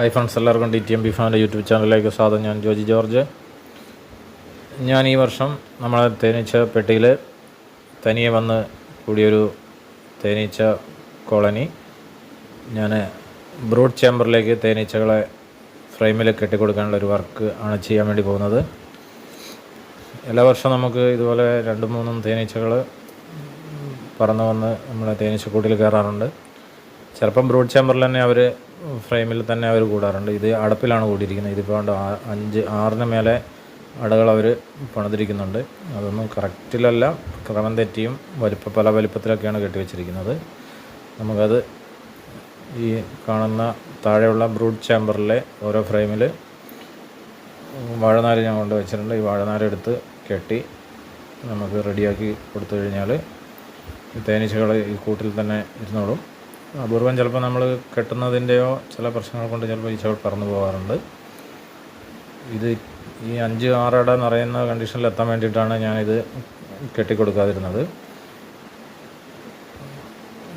Hi friends എല്ലാവർക്കും D T M B ഫാമിന്റെ YouTube ചാനലിലേക്ക് സ്വാഗതം. ഞാൻ ജോജി ജോർജ്. ഞാൻ ഈ വർഷം നമ്മളെ തേനീച്ച പെട്ടിയിൽ തനിയെ വന്ന് കൂടിയൊരു തേനീച്ച കോളനി. ഞാൻ ബ്രൂഡ് ചേമ്പറിലേക്ക് തേനീച്ചകളെ ഫ്രെയിമിൽ കെട്ടിക്കൊടുക്കാനുള്ള ഒരു വർക്ക് ആണ് ചെയ്യാൻ വേണ്ടി പോകുന്നത്. എല്ലാ വർഷവും നമുക്ക് ഇതുപോലെ രണ്ടും മൂന്നും തേനീച്ചകൾ പറന്ന് വന്ന് നമ്മളെ തേനീച്ചക്കൂട്ടിൽ കയറാറുണ്ട്. ചിലപ്പം ബ്രൂഡ് ചേമ്പറിൽ തന്നെ അവർ ഫ്രെയിമിൽ തന്നെ അവർ കൂടാറുണ്ട്. ഇത് അടപ്പിലാണ് കൂടിയിരിക്കുന്നത്. ഇതിപ്പോൾ അഞ്ച് ആറിന് മേലെ അടകൾ അവർ പണിതിരിക്കുന്നുണ്ട്. അതൊന്നും കറക്റ്റിലല്ല ക്രമം തെറ്റിയും വലിപ്പ പല വലിപ്പത്തിലൊക്കെയാണ് കെട്ടിവെച്ചിരിക്കുന്നത്. നമുക്കത് ഈ കാണുന്ന താഴെയുള്ള ബ്രൂഡ് ചേമ്പറിലെ ഓരോ ഫ്രെയിമിൽ വാഴനാര് ഞാൻ കൊണ്ട് വെച്ചിട്ടുണ്ട്. ഈ വാഴനാര് എടുത്ത് കെട്ടി നമുക്ക് റെഡിയാക്കി കൊടുത്തു കഴിഞ്ഞാൽ തേനീച്ചകൾ ഈ കൂട്ടിൽ തന്നെ ഇരുന്നോളും. അപൂർവം ചിലപ്പോൾ നമ്മൾ കെട്ടുന്നതിന്റെയോ ചില പ്രശ്നങ്ങൾ കൊണ്ട് ചിലപ്പോൾ ഈച്ചകൾ പറന്നു പോകാറുണ്ട്. ഇത് ഈ അഞ്ച് ആറട നിറയുന്ന കണ്ടീഷനിൽ എത്താൻ വേണ്ടിയിട്ടാണ് ഞാനിത് കെട്ടിക്കൊടുക്കാതിരുന്നത്.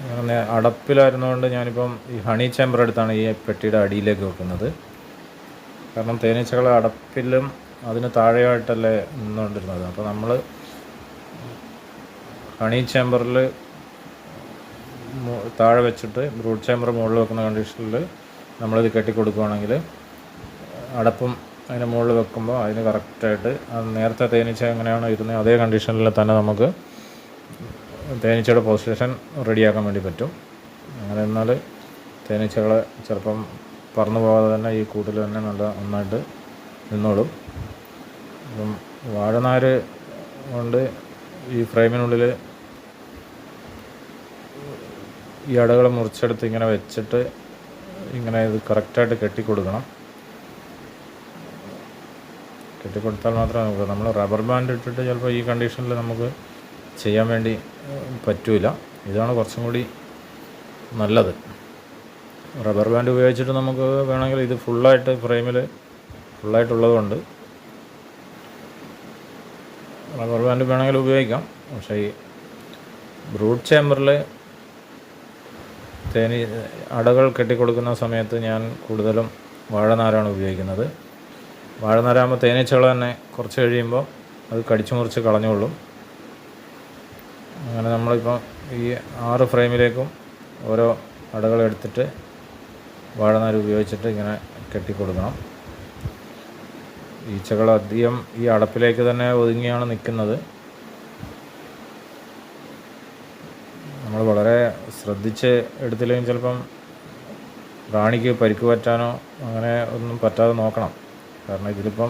അങ്ങനെ അടപ്പിലായിരുന്നുകൊണ്ട് ഞാനിപ്പം ഈ ഹണി ചേമ്പർ എടുത്താണ് ഈ പെട്ടിയുടെ അടിയിലേക്ക് വെക്കുന്നത്. കാരണം തേനീച്ചകൾ അടപ്പിലും അതിന് താഴെയായിട്ടല്ലേ നിന്നുകൊണ്ടിരുന്നത്. അപ്പോൾ നമ്മൾ ഹണി ചേമ്പറിൽ താഴെ വെച്ചിട്ട് ബ്രൂഡ് ചേമ്പർ മുകളിൽ വെക്കുന്ന കണ്ടീഷനിൽ നമ്മളിത് കെട്ടിക്കൊടുക്കുകയാണെങ്കിൽ അടപ്പും അതിന് മുകളിൽ വെക്കുമ്പോൾ അതിന് കറക്റ്റായിട്ട് നേരത്തെ തേനീച്ച എങ്ങനെയാണോ ഇരുന്നത് അതേ കണ്ടീഷനിൽ തന്നെ നമുക്ക് തേനീച്ചയുടെ പൊസിഷൻ റെഡിയാക്കാൻ വേണ്ടി പറ്റും. അങ്ങനെ എന്നാൽ തേനീച്ചകളെ ചിലപ്പം പറന്നു പോകാതെ തന്നെ ഈ കൂട്ടിൽ തന്നെ നല്ല നന്നായിട്ട് നിന്നോളും. അപ്പം വാഴനാര് കൊണ്ട് ഈ ഫ്രെയിമിനുള്ളിൽ ഈ അടകൾ മുറിച്ചെടുത്ത് ഇങ്ങനെ വെച്ചിട്ട് ഇങ്ങനെ ഇത് കറക്റ്റായിട്ട് കെട്ടിക്കൊടുക്കണം. കെട്ടിക്കൊടുത്താൽ മാത്രമേ നമുക്ക് നമ്മൾ റബ്ബർ ബാൻഡ് ഇട്ടിട്ട് ചിലപ്പോൾ ഈ കണ്ടീഷനിൽ നമുക്ക് ചെയ്യാൻ വേണ്ടി പറ്റൂല. ഇതാണ് കുറച്ചും കൂടി നല്ലത്. റബ്ബർ ബാൻഡ് ഉപയോഗിച്ചിട്ട് നമുക്ക് വേണമെങ്കിൽ ഇത് ഫുള്ളായിട്ട് ഫ്രെയിമിൽ ഫുള്ളായിട്ടുള്ളതുകൊണ്ട് റബ്ബർ ബാൻഡ് വേണമെങ്കിൽ ഉപയോഗിക്കാം. പക്ഷേ ഈ ബ്രൂഡ് ചേമ്പറിൽ തേനി അടകൾ കെട്ടിക്കൊടുക്കുന്ന സമയത്ത് ഞാൻ കൂടുതലും വാഴനാരാണ് ഉപയോഗിക്കുന്നത്. വാഴനാരാകുമ്പോൾ തേനീച്ചകൾ തന്നെ കുറച്ച് കഴിയുമ്പോൾ അത് കടിച്ചു മുറിച്ച് കളഞ്ഞോളും. അങ്ങനെ നമ്മളിപ്പോൾ ഈ ആറ് ഫ്രെയിമിലേക്കും ഓരോ അടകൾ എടുത്തിട്ട് വാഴനാര് ഉപയോഗിച്ചിട്ട് ഇങ്ങനെ കെട്ടിക്കൊടുക്കണം. ഈച്ചകൾ അധികം ഈ അടപ്പിലേക്ക് തന്നെ ഒതുങ്ങിയാണ് നിൽക്കുന്നത് നമ്മൾ വളരെ ശ്രദ്ധിച്ച് എടുത്തില്ലെങ്കിൽ ചിലപ്പം റാണിക്ക് പരിക്ക് പറ്റാനോ അങ്ങനെ ഒന്നും പറ്റാതെ നോക്കണം. കാരണം ഇതിലിപ്പം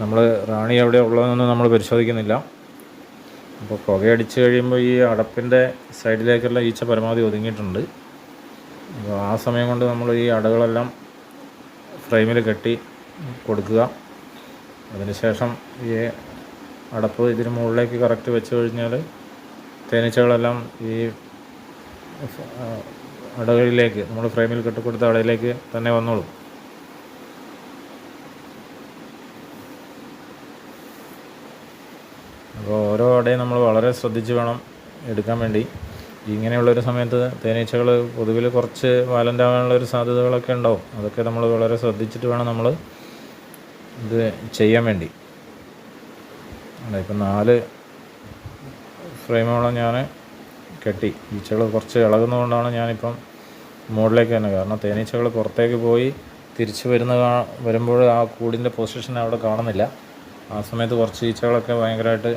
നമ്മൾ റാണി എവിടെ ഉള്ളതെന്നൊന്നും നമ്മൾ പരിശോധിക്കുന്നില്ല. അപ്പോൾ പുകയടിച്ച് കഴിയുമ്പോൾ ഈ അടപ്പിന്റെ സൈഡിലേക്കുള്ള ഈച്ച പരമാവധി ഒതുങ്ങിയിട്ടുണ്ട്. അപ്പോൾ ആ സമയം കൊണ്ട് നമ്മൾ ഈ അടകളെല്ലാം ഫ്രെയിമിൽ കെട്ടി കൊടുക്കുക. അതിനുശേഷം ഈ അടപ്പ് ഇതിന് മുകളിലേക്ക് കറക്റ്റ് വെച്ച് കഴിഞ്ഞാൽ തേനീച്ചകളെല്ലാം ഈ അടകളിലേക്ക് നമ്മൾ ഫ്രെയിമിൽ കെട്ടിക്കൊടുത്ത അടയിലേക്ക് തന്നെ വന്നോളും. അപ്പോൾ ഓരോ അടയും നമ്മൾ വളരെ ശ്രദ്ധിച്ച് വേണം എടുക്കാൻ വേണ്ടി. ഇങ്ങനെയുള്ളൊരു സമയത്ത് തേനീച്ചകൾ പൊതുവിൽ കുറച്ച് വയലന്റ് ആവാനുള്ള ഒരു സാധ്യതകളൊക്കെ ഉണ്ടാവും. അതൊക്കെ നമ്മൾ വളരെ ശ്രദ്ധിച്ചിട്ട് വേണം നമ്മൾ ഇത് ചെയ്യാൻ വേണ്ടി. അല്ല ഇപ്പം നാല് ഫ്രെയിമോളം ഞാൻ കെട്ടി. ഈച്ചകൾ കുറച്ച് ഇളകുന്നതുകൊണ്ടാണ് ഞാനിപ്പം മുകളിലേക്ക് തന്നെ കാരണം തേനീച്ചകൾ പുറത്തേക്ക് പോയി തിരിച്ച് വരുന്ന വരുമ്പോൾ ആ കൂടിന്റെ പൊസിഷൻ അവിടെ കാണുന്നില്ല. ആ സമയത്ത് കുറച്ച് ഈച്ചകളൊക്കെ ഭയങ്കരമായിട്ട്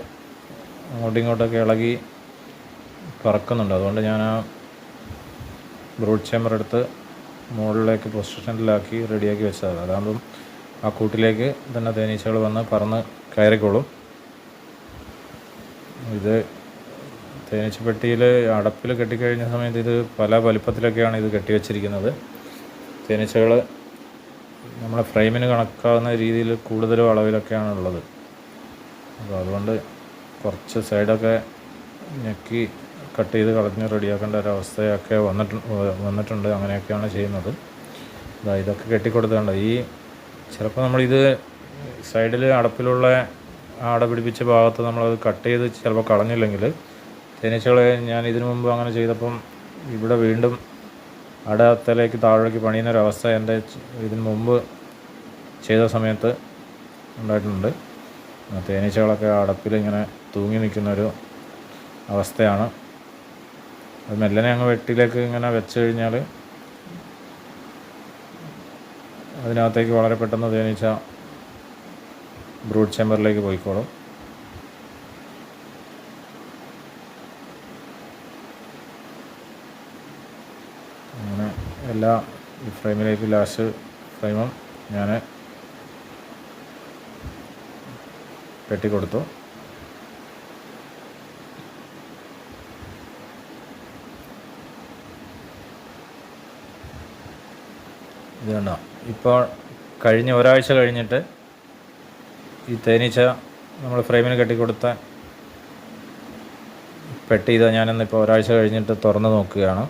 അങ്ങോട്ടും ഇങ്ങോട്ടൊക്കെ ഇളകി പറക്കുന്നുണ്ട്. അതുകൊണ്ട് ഞാൻ ആ ബ്രൂഡ് ചേമ്പർ എടുത്ത് മുകളിലേക്ക് പൊസിഷനിലാക്കി റെഡിയാക്കി വെച്ചതാണ്. അതാകുമ്പം ആ കൂട്ടിലേക്ക് തന്നെ തേനീച്ചകൾ വന്ന് പറന്ന് കയറിക്കോളും. ഇത് തേനീച്ചപ്പെട്ടിയിൽ അടപ്പിൽ കെട്ടിക്കഴിഞ്ഞ സമയത്ത് ഇത് പല വലിപ്പത്തിലൊക്കെയാണ് ഇത് കെട്ടിവെച്ചിരിക്കുന്നത്. തേനീച്ചകൾ നമ്മളെ ഫ്രെയിമിന് കണക്കാവുന്ന രീതിയിൽ കൂടുതലും അളവിലൊക്കെയാണ് ഉള്ളത്. അപ്പോൾ അതുകൊണ്ട് കുറച്ച് സൈഡൊക്കെ ഞെക്കി കട്ട് ചെയ്ത് കളഞ്ഞ് റെഡിയാക്കേണ്ട ഒരവസ്ഥയൊക്കെ വന്നിട്ടുണ്ട് വന്നിട്ടുണ്ട്. അങ്ങനെയൊക്കെയാണ് ചെയ്യുന്നത്. ഇതാ ഇതൊക്കെ കെട്ടിക്കൊടുത്തേണ്ട ഈ ചിലപ്പോൾ നമ്മളിത് സൈഡിൽ അടപ്പിലുള്ള ആട പിടിപ്പിച്ച ഭാഗത്ത് നമ്മളത് കട്ട് ചെയ്ത് ചിലപ്പോൾ കളഞ്ഞില്ലെങ്കിൽ തേനീച്ചകളെ ഞാൻ ഇതിനു മുമ്പ് അങ്ങനെ ചെയ്തപ്പം ഇവിടെ വീണ്ടും അടത്തലേക്ക് താഴേക്ക് പണിയുന്ന ഒരു അവസ്ഥ എന്റെ ഇതിന് മുമ്പ് ചെയ്ത സമയത്ത് ഉണ്ടായിട്ടുണ്ട്. തേനീച്ചകളൊക്കെ അടപ്പിൽ ഇങ്ങനെ തൂങ്ങി നിൽക്കുന്നൊരു അവസ്ഥയാണ്. അത് മെല്ലനെ അങ്ങ് വെട്ടിലേക്ക് ഇങ്ങനെ വെച്ച് കഴിഞ്ഞാൽ അതിനകത്തേക്ക് വളരെ പെട്ടെന്ന് തേനീച്ച ബ്രൂഡ് ചേമ്പറിലേക്ക് പോയിക്കോളും അങ്ങനെ എല്ലാ ഫ്രെയിമിലേക്ക് ലാസ്റ്റ് ഫ്രെയിമും ഞാൻ കെട്ടിക്കൊടുത്തു ഇത് കണ്ടോ? ഇപ്പോൾ കഴിഞ്ഞ ഒരാഴ്ച കഴിഞ്ഞിട്ട് ഈ തേനീച്ച നമ്മൾ ഫ്രെയിമിന് കെട്ടിക്കൊടുത്ത പെട്ടി ഇതാ ഞാനിന്നിപ്പോൾ ഒരാഴ്ച കഴിഞ്ഞിട്ട് തുറന്ന് നോക്കുകയാണ്.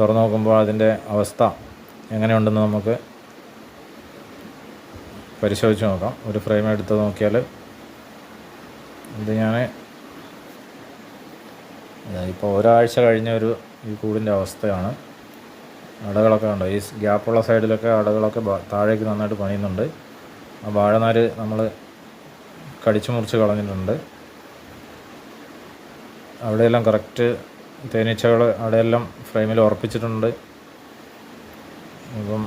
തുറന്ന് നോക്കുമ്പോൾ അതിന്റെ അവസ്ഥ എങ്ങനെയുണ്ടെന്ന് നമുക്ക് പരിശോധിച്ച് നോക്കാം. ഒരു ഫ്രെയിം എടുത്ത് നോക്കിയാൽ ഇത് ഞാൻ ഇപ്പോൾ ഒരാഴ്ച കഴിഞ്ഞ ഒരു ഈ കൂടിന്റെ അവസ്ഥയാണ്. അടകളൊക്കെ ഉണ്ട് ഈ ഗ്യാപ്പുള്ള സൈഡിലൊക്കെ അടകളൊക്കെ താഴേക്ക് നന്നായിട്ട് പണിയുന്നുണ്ട്. ആ വാഴനാര് നമ്മൾ കടിച്ചു മുറിച്ച് കളഞ്ഞിട്ടുണ്ട്. അവിടെയെല്ലാം കറക്റ്റ് തേനീച്ചകൾ അവിടെയെല്ലാം ഫ്രെയിമിൽ ഉറപ്പിച്ചിട്ടുണ്ട്. അപ്പം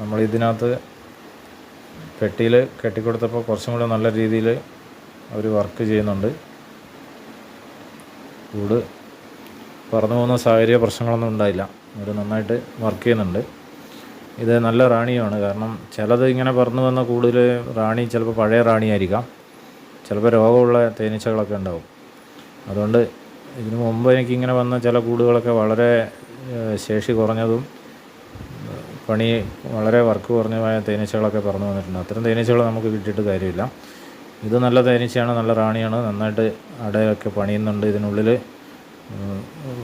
നമ്മൾ ഇതിനകത്ത് പെട്ടിയിൽ കെട്ടിക്കൊടുത്തപ്പോൾ കുറച്ചും കൂടെ നല്ല രീതിയിൽ അവർ വർക്ക് ചെയ്യുന്നുണ്ട്. കൂട് പറന്നു പോകുന്ന സാഹചര്യ പ്രശ്നങ്ങളൊന്നും ഉണ്ടായില്ല. അവർ നന്നായിട്ട് വർക്ക് ചെയ്യുന്നുണ്ട്. ഇത് നല്ല റാണിയുമാണ്. കാരണം ചിലത് ഇങ്ങനെ പറന്നു വന്ന കൂടുതൽ റാണി ചിലപ്പോൾ പഴയ റാണിയായിരിക്കാം. ചിലപ്പോൾ രോഗമുള്ള തേനീച്ചകളൊക്കെ ഉണ്ടാവും. അതുകൊണ്ട് ഇതിനു മുമ്പ് എനിക്കിങ്ങനെ വന്ന ചില കൂടുകളൊക്കെ വളരെ ശേഷി കുറഞ്ഞതും പണി വളരെ വർക്ക് കുറഞ്ഞതുമായ തേനീച്ചകളൊക്കെ പറഞ്ഞു വന്നിട്ടുണ്ട്. അത്തരം തേനീച്ചകൾ നമുക്ക് കിട്ടിയിട്ട് കാര്യമില്ല. ഇത് നല്ല തേനീച്ചയാണ് നല്ല റാണിയാണ്. നന്നായിട്ട് അടയൊക്കെ പണിയുന്നുണ്ട്. ഇതിനുള്ളിൽ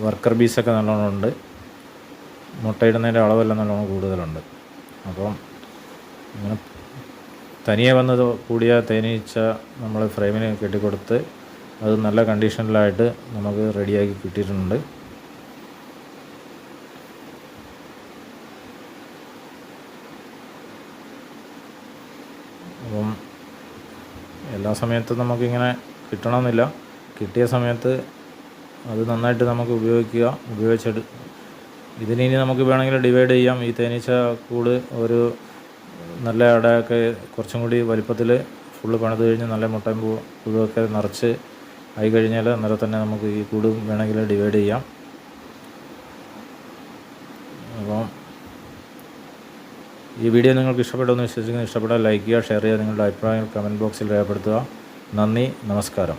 വർക്കർ ബീസൊക്കെ നല്ലോണം ഉണ്ട്. മുട്ടയിടുന്നതിന്റെ അളവെല്ലാം നല്ലോണം കൂടുതലുണ്ട്. അപ്പം ഇങ്ങനെ തനിയെ വന്നത് കൂടിയ തേനീച്ച നമ്മൾ ഫ്രെയിമിന് കെട്ടിക്കൊടുത്ത് അത് നല്ല കണ്ടീഷനിലായിട്ട് നമുക്ക് റെഡിയാക്കി കിട്ടിയിട്ടുണ്ട്. അപ്പം എല്ലാ സമയത്തും നമുക്കിങ്ങനെ കിട്ടണമെന്നില്ല. കിട്ടിയ സമയത്ത് അത് നന്നായിട്ട് നമുക്ക് ഉപയോഗിക്കുക ഉപയോഗിച്ചെടു ഇതിനി നമുക്ക് വേണമെങ്കിൽ ഡിവൈഡ് ചെയ്യാം. ഈ തേനീച്ച കൂട് ഒരു നല്ല അടയൊക്കെ കുറച്ചും കൂടി വലിപ്പത്തിൽ ഫുള്ള് പണിത് കഴിഞ്ഞ് നല്ല മുട്ടയും പൂ പുഴുവൊക്കെ നിറച്ച് ആയി കഴിഞ്ഞാൽ അന്നേരം തന്നെ നമുക്ക് ഈ കൂട് വേണമെങ്കിൽ ഡിവൈഡ് ചെയ്യാം. അപ്പം ഈ വീഡിയോ നിങ്ങൾക്ക് ഇഷ്ടപ്പെടുമെന്ന് വിശ്വസിക്കുന്നു. ഇഷ്ടപ്പെട്ടാൽ ലൈക്ക് ചെയ്യുക ഷെയർ ചെയ്യുക നിങ്ങളുടെ അഭിപ്രായങ്ങൾ കമന്റ് ബോക്സിൽ രേഖപ്പെടുത്തുക. നന്ദി നമസ്കാരം.